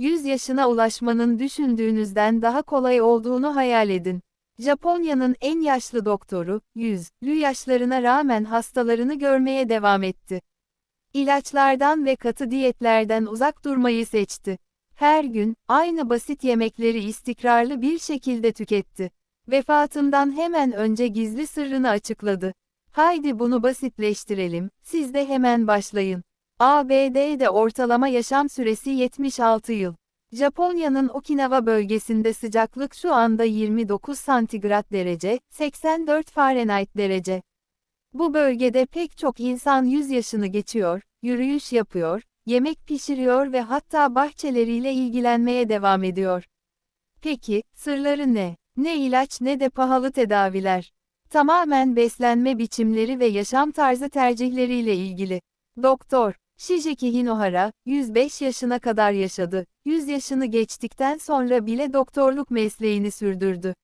100 yaşına ulaşmanın düşündüğünüzden daha kolay olduğunu hayal edin. Japonya'nın en yaşlı doktoru, 100'lü yaşlarına rağmen hastalarını görmeye devam etti. İlaçlardan ve katı diyetlerden uzak durmayı seçti. Her gün, aynı basit yemekleri istikrarlı bir şekilde tüketti. Vefatından hemen önce gizli sırrını açıkladı. Haydi bunu basitleştirelim, siz de hemen başlayın. ABD'de ortalama yaşam süresi 76 yıl. Japonya'nın Okinawa bölgesinde sıcaklık şu anda 29 santigrat derece, 84 Fahrenheit derece. Bu bölgede pek çok insan 100 yaşını geçiyor, yürüyüş yapıyor, yemek pişiriyor ve hatta bahçeleriyle ilgilenmeye devam ediyor. Peki, sırları ne? Ne ilaç ne de pahalı tedaviler. Tamamen beslenme biçimleri ve yaşam tarzı tercihleriyle ilgili. Doktor, Shigeki Hinohara, 105 yaşına kadar yaşadı. 100 yaşını geçtikten sonra bile doktorluk mesleğini sürdürdü.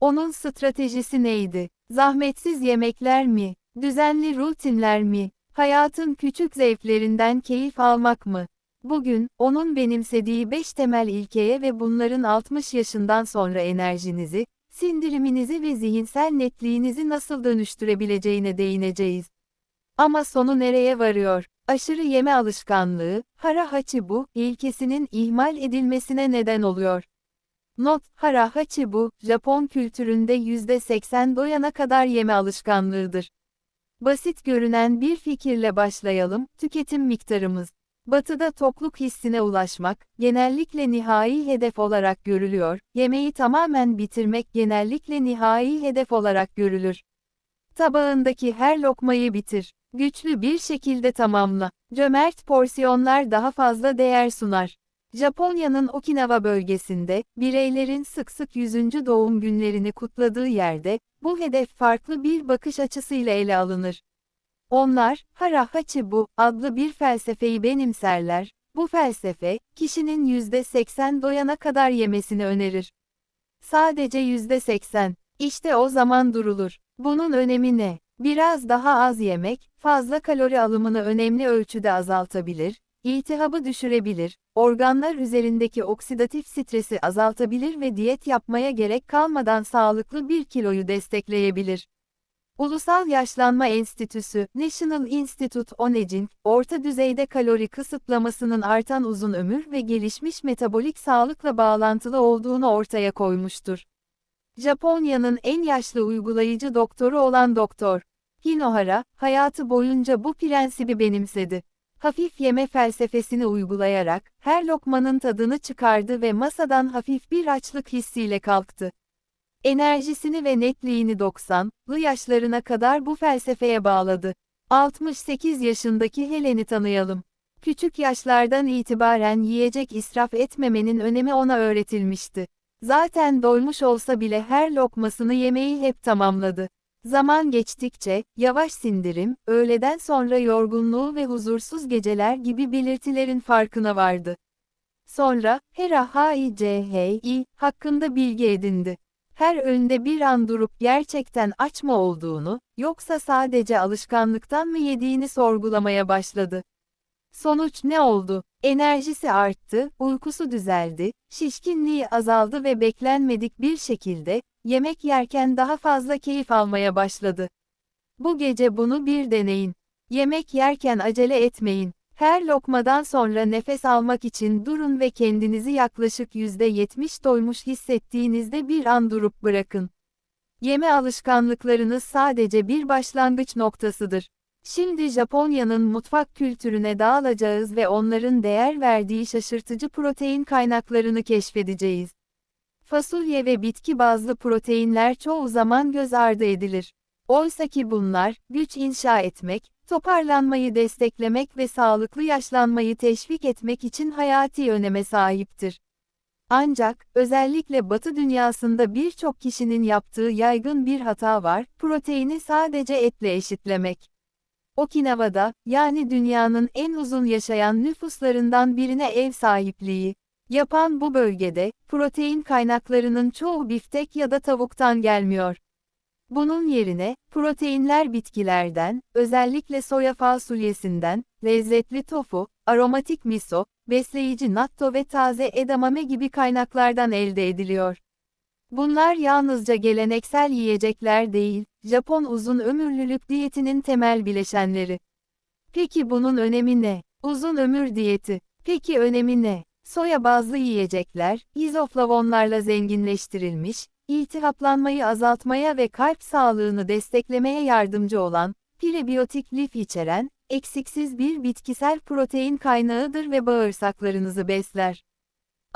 Onun stratejisi neydi? Zahmetsiz yemekler mi? Düzenli rutinler mi? Hayatın küçük zevklerinden keyif almak mı? Bugün, onun benimsediği 5 temel ilkeye ve bunların 60 yaşından sonra enerjinizi, sindiriminizi ve zihinsel netliğinizi nasıl dönüştürebileceğine değineceğiz. Ama sonu nereye varıyor? Aşırı yeme alışkanlığı, hara hachibu, ilkesinin ihmal edilmesine neden oluyor. Not, hara hachibu, Japon kültüründe %80 doyana kadar yeme alışkanlığıdır. Basit görünen bir fikirle başlayalım, tüketim miktarımız. Batıda tokluk hissine ulaşmak, genellikle nihai hedef olarak görülüyor, yemeği tamamen bitirmek genellikle nihai hedef olarak görülür. Tabağındaki her lokmayı bitir. Güçlü bir şekilde tamamla. Cömert porsiyonlar daha fazla değer sunar. Japonya'nın Okinawa bölgesinde, bireylerin sık sık 100. doğum günlerini kutladığı yerde, bu hedef farklı bir bakış açısıyla ele alınır. Onlar, Hara Hachibu adlı bir felsefeyi benimserler, bu felsefe, kişinin %80 doyana kadar yemesini önerir. Sadece %80, işte o zaman durulur. Bunun önemi ne? Biraz daha az yemek, fazla kalori alımını önemli ölçüde azaltabilir, iltihabı düşürebilir, organlar üzerindeki oksidatif stresi azaltabilir ve diyet yapmaya gerek kalmadan sağlıklı bir kiloyu destekleyebilir. Ulusal Yaşlanma Enstitüsü, National Institute on Aging, orta düzeyde kalori kısıtlamasının artan uzun ömür ve gelişmiş metabolik sağlıkla bağlantılı olduğunu ortaya koymuştur. Japonya'nın en yaşlı uygulayıcı doktoru olan Doktor Hinohara, hayatı boyunca bu prensibi benimsedi. Hafif yeme felsefesini uygulayarak, her lokmanın tadını çıkardı ve masadan hafif bir açlık hissiyle kalktı. Enerjisini ve netliğini 90'lı yaşlarına kadar bu felsefeye bağladı. 68 yaşındaki Helen'i tanıyalım. Küçük yaşlardan itibaren yiyecek israf etmemenin önemi ona öğretilmişti. Zaten doymuş olsa bile her lokmasını yemeyi hep tamamladı. Zaman geçtikçe, yavaş sindirim, öğleden sonra yorgunluğu ve huzursuz geceler gibi belirtilerin farkına vardı. Sonra, Hera H.I.C.H.I. hakkında bilgi edindi. Her önde bir an durup gerçekten aç mı olduğunu, yoksa sadece alışkanlıktan mı yediğini sorgulamaya başladı. Sonuç ne oldu? Enerjisi arttı, uykusu düzeldi, şişkinliği azaldı ve beklenmedik bir şekilde, yemek yerken daha fazla keyif almaya başladı. Bu gece bunu bir deneyin. Yemek yerken acele etmeyin. Her lokmadan sonra nefes almak için durun ve kendinizi yaklaşık %70 doymuş hissettiğinizde bir an durup bırakın. Yeme alışkanlıklarınız sadece bir başlangıç noktasıdır. Şimdi Japonya'nın mutfak kültürüne dağılacağız ve onların değer verdiği şaşırtıcı protein kaynaklarını keşfedeceğiz. Fasulye ve bitki bazlı proteinler çoğu zaman göz ardı edilir. Oysa ki bunlar, güç inşa etmek, toparlanmayı desteklemek ve sağlıklı yaşlanmayı teşvik etmek için hayati öneme sahiptir. Ancak, özellikle Batı dünyasında birçok kişinin yaptığı yaygın bir hata var, proteini sadece etle eşitlemek. Okinawa'da, yani dünyanın en uzun yaşayan nüfuslarından birine ev sahipliği yapan bu bölgede, protein kaynaklarının çoğu biftek ya da tavuktan gelmiyor. Bunun yerine, proteinler bitkilerden, özellikle soya fasulyesinden, lezzetli tofu, aromatik miso, besleyici natto ve taze edamame gibi kaynaklardan elde ediliyor. Bunlar yalnızca geleneksel yiyecekler değil, Japon uzun ömürlülük diyetinin temel bileşenleri. Peki bunun önemi ne? Uzun ömür diyeti. Peki önemi ne? Soya bazlı yiyecekler, izoflavonlarla zenginleştirilmiş, iltihaplanmayı azaltmaya ve kalp sağlığını desteklemeye yardımcı olan, prebiyotik lif içeren, eksiksiz bir bitkisel protein kaynağıdır ve bağırsaklarınızı besler.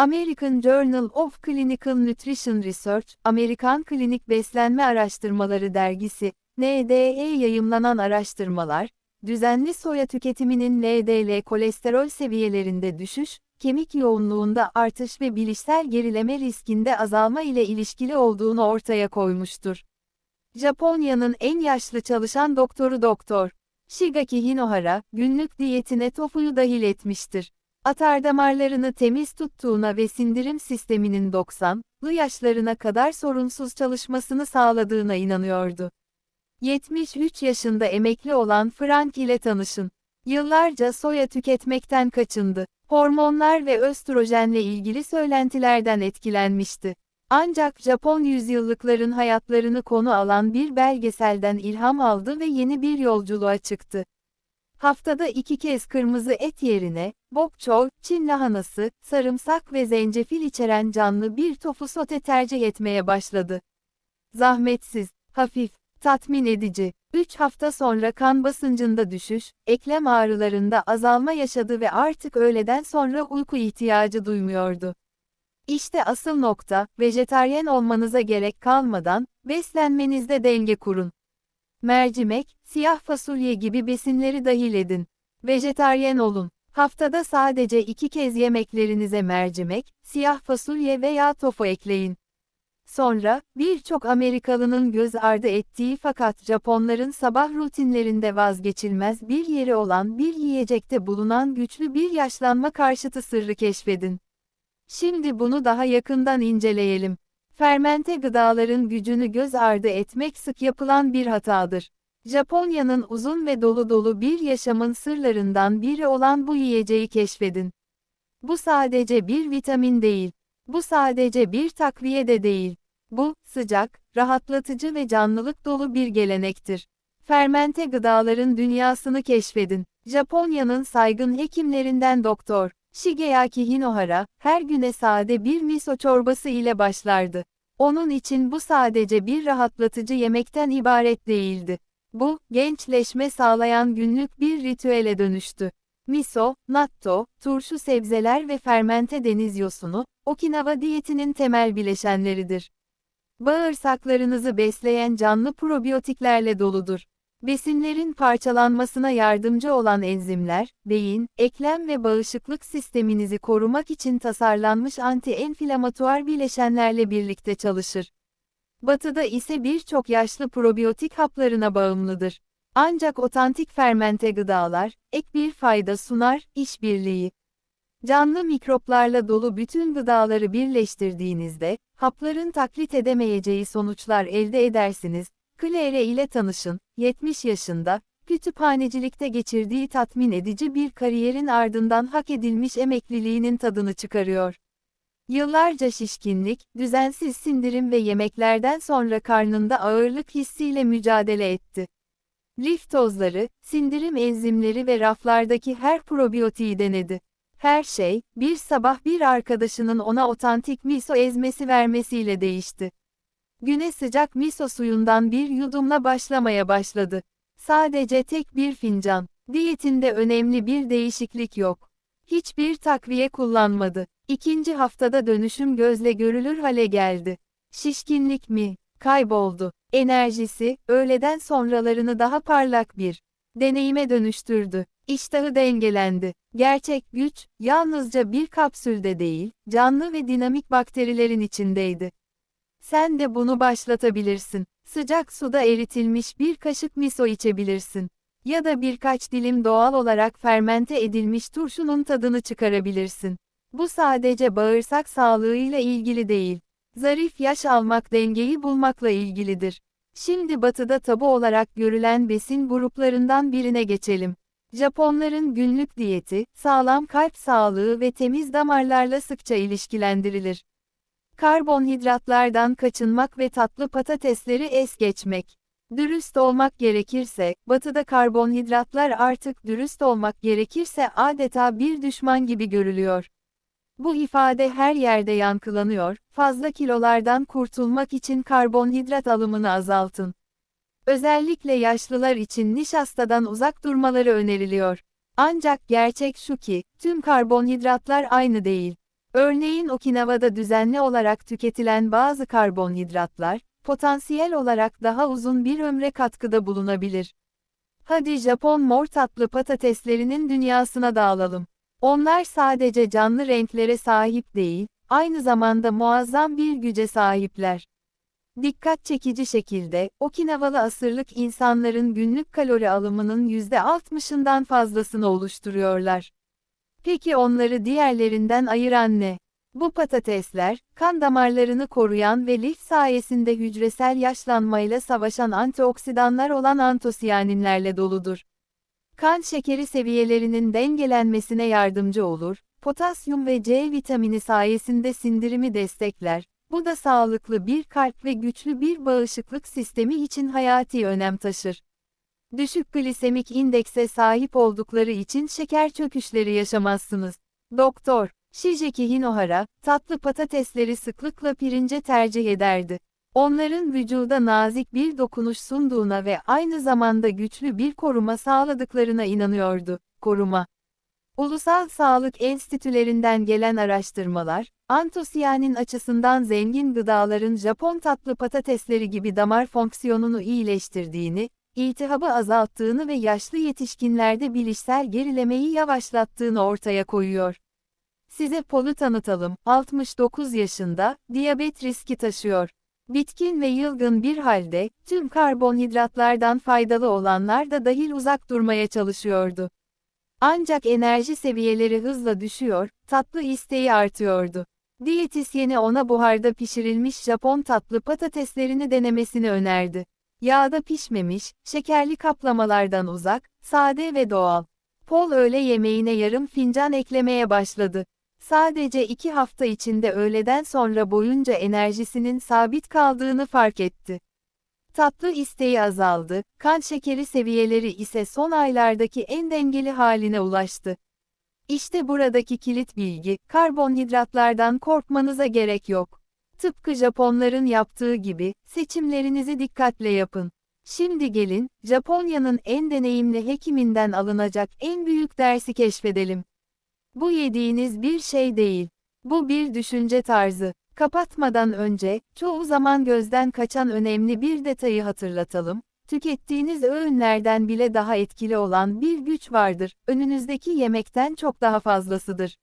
American Journal of Clinical Nutrition Research, Amerikan Klinik Beslenme Araştırmaları dergisi, NDE yayımlanan araştırmalar, düzenli soya tüketiminin LDL kolesterol seviyelerinde düşüş, kemik yoğunluğunda artış ve bilişsel gerileme riskinde azalma ile ilişkili olduğunu ortaya koymuştur. Japonya'nın en yaşlı çalışan doktoru Doktor Shigaki Hinohara, günlük diyetine tofuyu dahil etmiştir. Atar damarlarını temiz tuttuğuna ve sindirim sisteminin 90'lı yaşlarına kadar sorunsuz çalışmasını sağladığına inanıyordu. 73 yaşında emekli olan Frank ile tanışın. Yıllarca soya tüketmekten kaçındı. Hormonlar ve östrojenle ilgili söylentilerden etkilenmişti. Ancak Japon yüzyıllıkların hayatlarını konu alan bir belgeselden ilham aldı ve yeni bir yolculuğa çıktı. Haftada iki kez kırmızı et yerine, bok choy, Çin lahanası, sarımsak ve zencefil içeren canlı bir tofu sote tercih etmeye başladı. Zahmetsiz, hafif, tatmin edici. 3 hafta sonra kan basıncında düşüş, eklem ağrılarında azalma yaşadı ve artık öğleden sonra uyku ihtiyacı duymuyordu. İşte asıl nokta, vejetaryen olmanıza gerek kalmadan, beslenmenizde denge kurun. Mercimek, siyah fasulye gibi besinleri dahil edin. Vejetaryen olun. Haftada sadece iki kez yemeklerinize mercimek, siyah fasulye veya tofu ekleyin. Sonra, birçok Amerikalının göz ardı ettiği fakat Japonların sabah rutinlerinde vazgeçilmez bir yeri olan bir yiyecekte bulunan güçlü bir yaşlanma karşıtı sırrı keşfedin. Şimdi bunu daha yakından inceleyelim. Fermente gıdaların gücünü göz ardı etmek sık yapılan bir hatadır. Japonya'nın uzun ve dolu dolu bir yaşamın sırlarından biri olan bu yiyeceği keşfedin. Bu sadece bir vitamin değil. Bu sadece bir takviye de değil. Bu, sıcak, rahatlatıcı ve canlılık dolu bir gelenektir. Fermente gıdaların dünyasını keşfedin. Japonya'nın saygın hekimlerinden Doktor Shigeaki Hinohara, her güne sade bir miso çorbası ile başlardı. Onun için bu sadece bir rahatlatıcı yemekten ibaret değildi. Bu, gençleşme sağlayan günlük bir ritüele dönüştü. Miso, natto, turşu sebzeler ve fermente deniz yosunu, Okinawa diyetinin temel bileşenleridir. Bağırsaklarınızı besleyen canlı probiyotiklerle doludur. Besinlerin parçalanmasına yardımcı olan enzimler, beyin, eklem ve bağışıklık sisteminizi korumak için tasarlanmış anti-enflamatuar bileşenlerle birlikte çalışır. Batıda ise birçok yaşlı probiyotik haplarına bağımlıdır. Ancak otantik fermente gıdalar, ek bir fayda sunar, işbirliği. Canlı mikroplarla dolu bütün gıdaları birleştirdiğinizde, hapların taklit edemeyeceği sonuçlar elde edersiniz. Claire ile tanışın, 70 yaşında, kütüphanecilikte geçirdiği tatmin edici bir kariyerin ardından hak edilmiş emekliliğinin tadını çıkarıyor. Yıllarca şişkinlik, düzensiz sindirim ve yemeklerden sonra karnında ağırlık hissiyle mücadele etti. Lif tozları, sindirim enzimleri ve raflardaki her probiyotiği denedi. Her şey, bir sabah bir arkadaşının ona otantik miso ezmesi vermesiyle değişti. Güne sıcak miso suyundan bir yudumla başlamaya başladı. Sadece tek bir fincan. Diyetinde önemli bir değişiklik yok. Hiçbir takviye kullanmadı. İkinci haftada dönüşüm gözle görülür hale geldi. Şişkinlik mi? Kayboldu. Enerjisi, öğleden sonralarını daha parlak bir deneyime dönüştürdü. İştahı dengelendi. Gerçek güç, yalnızca bir kapsülde değil, canlı ve dinamik bakterilerin içindeydi. Sen de bunu başlatabilirsin. Sıcak suda eritilmiş bir kaşık miso içebilirsin. Ya da birkaç dilim doğal olarak fermente edilmiş turşunun tadını çıkarabilirsin. Bu sadece bağırsak sağlığıyla ilgili değil. Zarif yaş almak dengeyi bulmakla ilgilidir. Şimdi batıda tabu olarak görülen besin gruplarından birine geçelim. Japonların günlük diyeti, sağlam kalp sağlığı ve temiz damarlarla sıkça ilişkilendirilir. Karbonhidratlardan kaçınmak ve tatlı patatesleri es geçmek. Dürüst olmak gerekirse, batıda karbonhidratlar artık dürüst olmak gerekirse adeta bir düşman gibi görülüyor. Bu ifade her yerde yankılanıyor, fazla kilolardan kurtulmak için karbonhidrat alımını azaltın. Özellikle yaşlılar için nişastadan uzak durmaları öneriliyor. Ancak gerçek şu ki, tüm karbonhidratlar aynı değil. Örneğin Okinawa'da düzenli olarak tüketilen bazı karbonhidratlar, potansiyel olarak daha uzun bir ömre katkıda bulunabilir. Hadi Japon mor tatlı patateslerinin dünyasına dağılalım. Onlar sadece canlı renklere sahip değil, aynı zamanda muazzam bir güce sahipler. Dikkat çekici şekilde, Okinavalı asırlık insanların günlük kalori alımının %60'ından fazlasını oluşturuyorlar. Peki onları diğerlerinden ayıran ne? Bu patatesler, kan damarlarını koruyan ve lif sayesinde hücresel yaşlanmayla savaşan antioksidanlar olan antosiyaninlerle doludur. Kan şekeri seviyelerinin dengelenmesine yardımcı olur, potasyum ve C vitamini sayesinde sindirimi destekler, bu da sağlıklı bir kalp ve güçlü bir bağışıklık sistemi için hayati önem taşır. Düşük glisemik indekse sahip oldukları için şeker çöküşleri yaşamazsınız. Doktor Shigeki Hinohara, tatlı patatesleri sıklıkla pirince tercih ederdi. Onların vücuda nazik bir dokunuş sunduğuna ve aynı zamanda güçlü bir koruma sağladıklarına inanıyordu. Koruma Ulusal Sağlık Enstitülerinden gelen araştırmalar, antosiyanin açısından zengin gıdaların Japon tatlı patatesleri gibi damar fonksiyonunu iyileştirdiğini, iltihabı azalttığını ve yaşlı yetişkinlerde bilişsel gerilemeyi yavaşlattığını ortaya koyuyor. Size Pol'u tanıtalım, 69 yaşında, diyabet riski taşıyor. Bitkin ve yılgın bir halde, tüm karbonhidratlardan faydalı olanlar da dahil uzak durmaya çalışıyordu. Ancak enerji seviyeleri hızla düşüyor, tatlı isteği artıyordu. Diyetisyeni ona buharda pişirilmiş Japon tatlı patateslerini denemesini önerdi. Yağda pişmemiş, şekerli kaplamalardan uzak, sade ve doğal. Paul öğle yemeğine yarım fincan eklemeye başladı. Sadece iki hafta içinde öğleden sonra boyunca enerjisinin sabit kaldığını fark etti. Tatlı isteği azaldı, kan şekeri seviyeleri ise son aylardaki en dengeli haline ulaştı. İşte buradaki kilit bilgi, karbonhidratlardan korkmanıza gerek yok. Tıpkı Japonların yaptığı gibi, seçimlerinizi dikkatle yapın. Şimdi gelin, Japonya'nın en deneyimli hekiminden alınacak en büyük dersi keşfedelim. Bu yediğiniz bir şey değil. Bu bir düşünce tarzı. Kapatmadan önce, çoğu zaman gözden kaçan önemli bir detayı hatırlatalım. Tükettiğiniz öğünlerden bile daha etkili olan bir güç vardır, önünüzdeki yemekten çok daha fazlasıdır.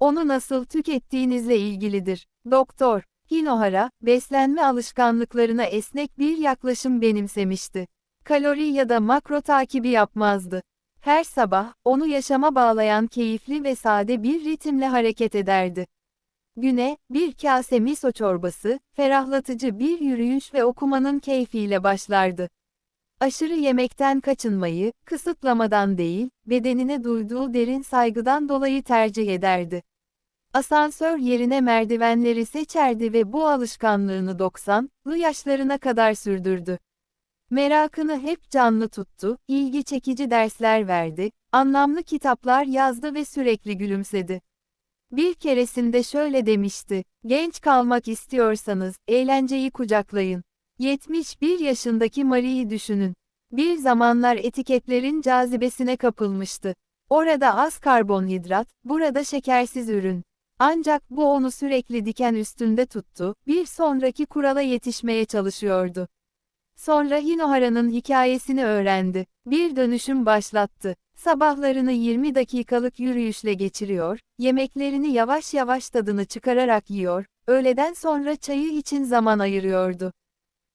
Onu nasıl tükettiğinizle ilgilidir. Doktor Hinohara, beslenme alışkanlıklarına esnek bir yaklaşım benimsemişti. Kalori ya da makro takibi yapmazdı. Her sabah, onu yaşama bağlayan keyifli ve sade bir ritimle hareket ederdi. Güne, bir kase miso çorbası, ferahlatıcı bir yürüyüş ve okumanın keyfiyle başlardı. Aşırı yemekten kaçınmayı, kısıtlamadan değil, bedenine duyduğu derin saygıdan dolayı tercih ederdi. Asansör yerine merdivenleri seçerdi ve bu alışkanlığını 90'lı yaşlarına kadar sürdürdü. Merakını hep canlı tuttu, ilgi çekici dersler verdi, anlamlı kitaplar yazdı ve sürekli gülümsedi. Bir keresinde şöyle demişti, genç kalmak istiyorsanız, eğlenceyi kucaklayın. 71 yaşındaki Marie'yi düşünün. Bir zamanlar etiketlerin cazibesine kapılmıştı. Orada az karbonhidrat, burada şekersiz ürün. Ancak bu onu sürekli diken üstünde tuttu, bir sonraki kurala yetişmeye çalışıyordu. Sonra Hinohara'nın hikayesini öğrendi. Bir dönüşüm başlattı. Sabahlarını 20 dakikalık yürüyüşle geçiriyor, yemeklerini yavaş yavaş tadını çıkararak yiyor, öğleden sonra çayı için zaman ayırıyordu.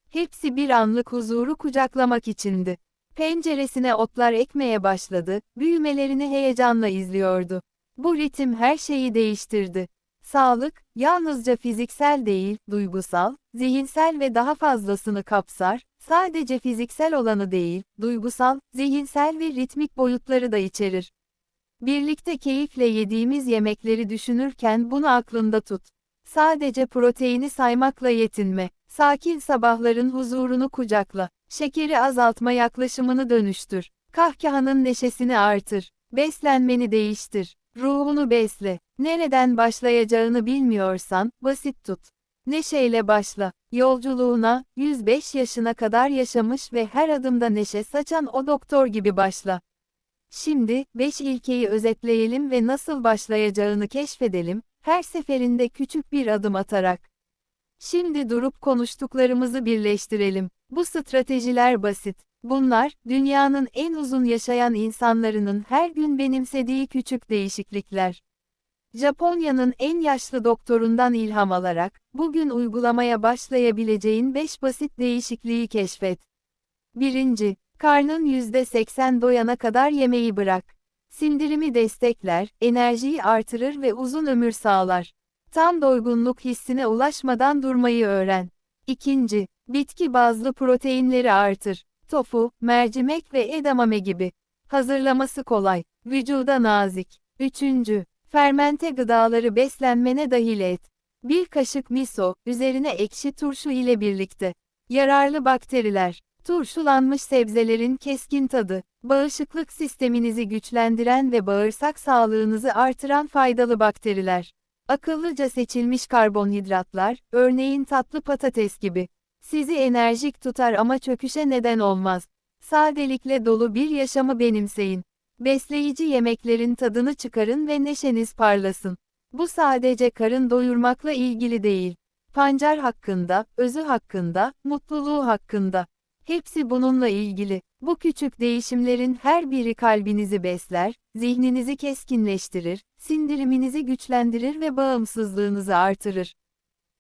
Hepsi bir anlık huzuru kucaklamak içindi. Penceresine otlar ekmeye başladı, büyümelerini heyecanla izliyordu. Bu ritim her şeyi değiştirdi. Sağlık, yalnızca fiziksel değil, duygusal, zihinsel ve daha fazlasını kapsar, Sadece fiziksel olanı değil, duygusal, zihinsel ve ritmik boyutları da içerir. Birlikte keyifle yediğimiz yemekleri düşünürken bunu aklında tut. Sadece proteini saymakla yetinme. Sakin sabahların huzurunu kucakla. Şekeri azaltma yaklaşımını dönüştür. Kahkahanın neşesini artır. Beslenmeni değiştir. Ruhunu besle. Nereden başlayacağını bilmiyorsan, basit tut. Neşeyle başla. Yolculuğuna, 105 yaşına kadar yaşamış ve her adımda neşe saçan o doktor gibi başla. Şimdi, 5 ilkeyi özetleyelim ve nasıl başlayacağını keşfedelim, her seferinde küçük bir adım atarak. Şimdi durup konuştuklarımızı birleştirelim. Bu stratejiler basit. Bunlar, dünyanın en uzun yaşayan insanlarının her gün benimsediği küçük değişiklikler. Japonya'nın en yaşlı doktorundan ilham alarak, bugün uygulamaya başlayabileceğin 5 basit değişikliği keşfet. 1. Karnın %80 doyana kadar yemeği bırak. Sindirimi destekler, enerjiyi artırır ve uzun ömür sağlar. Tam doygunluk hissine ulaşmadan durmayı öğren. 2. Bitki bazlı proteinleri artır. Tofu, mercimek ve edamame gibi. Hazırlaması kolay, vücuda nazik. 3. Fermente gıdaları beslenmene dahil et. Bir kaşık miso, üzerine ekşi turşu ile birlikte. Yararlı bakteriler, turşulanmış sebzelerin keskin tadı, bağışıklık sisteminizi güçlendiren ve bağırsak sağlığınızı artıran faydalı bakteriler. Akıllıca seçilmiş karbonhidratlar, örneğin tatlı patates gibi. Sizi enerjik tutar ama çöküşe neden olmaz. Sadelikle dolu bir yaşamı benimseyin. Besleyici yemeklerin tadını çıkarın ve neşeniz parlasın. Bu sadece karın doyurmakla ilgili değil. Pancar hakkında, özü hakkında, mutluluğu hakkında. Hepsi bununla ilgili. Bu küçük değişimlerin her biri kalbinizi besler, zihninizi keskinleştirir, sindiriminizi güçlendirir ve bağımsızlığınızı artırır.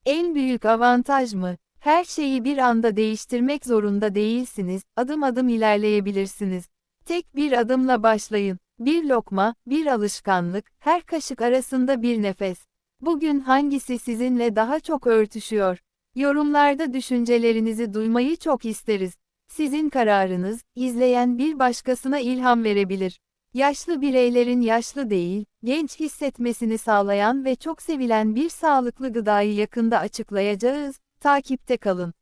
En büyük avantaj mı? Her şeyi bir anda değiştirmek zorunda değilsiniz, adım adım ilerleyebilirsiniz. Tek bir adımla başlayın. Bir lokma, bir alışkanlık, her kaşık arasında bir nefes. Bugün hangisi sizinle daha çok örtüşüyor? Yorumlarda düşüncelerinizi duymayı çok isteriz. Sizin kararınız, izleyen bir başkasına ilham verebilir. Yaşlı bireylerin yaşlı değil, genç hissetmesini sağlayan ve çok sevilen bir sağlıklı gıdayı yakında açıklayacağız. Takipte kalın.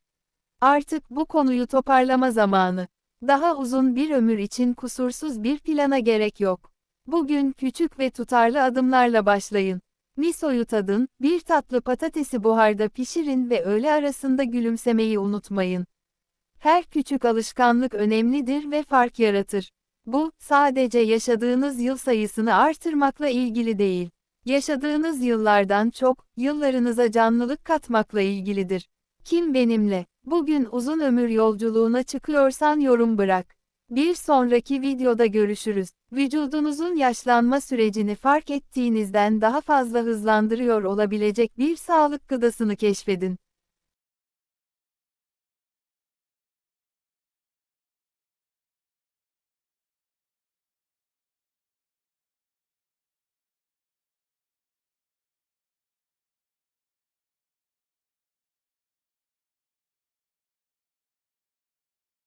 Artık bu konuyu toparlama zamanı. Daha uzun bir ömür için kusursuz bir plana gerek yok. Bugün küçük ve tutarlı adımlarla başlayın. Misoyu tadın, bir tatlı patatesi buharda pişirin ve öğle arasında gülümsemeyi unutmayın. Her küçük alışkanlık önemlidir ve fark yaratır. Bu, sadece yaşadığınız yıl sayısını artırmakla ilgili değil. Yaşadığınız yıllardan çok, yıllarınıza canlılık katmakla ilgilidir. Kim benimle? Bugün uzun ömür yolculuğuna çıkıyorsan yorum bırak. Bir sonraki videoda görüşürüz. Vücudunuzun yaşlanma sürecini fark ettiğinizden daha fazla hızlandırıyor olabilecek bir sağlık gıdasını keşfedin.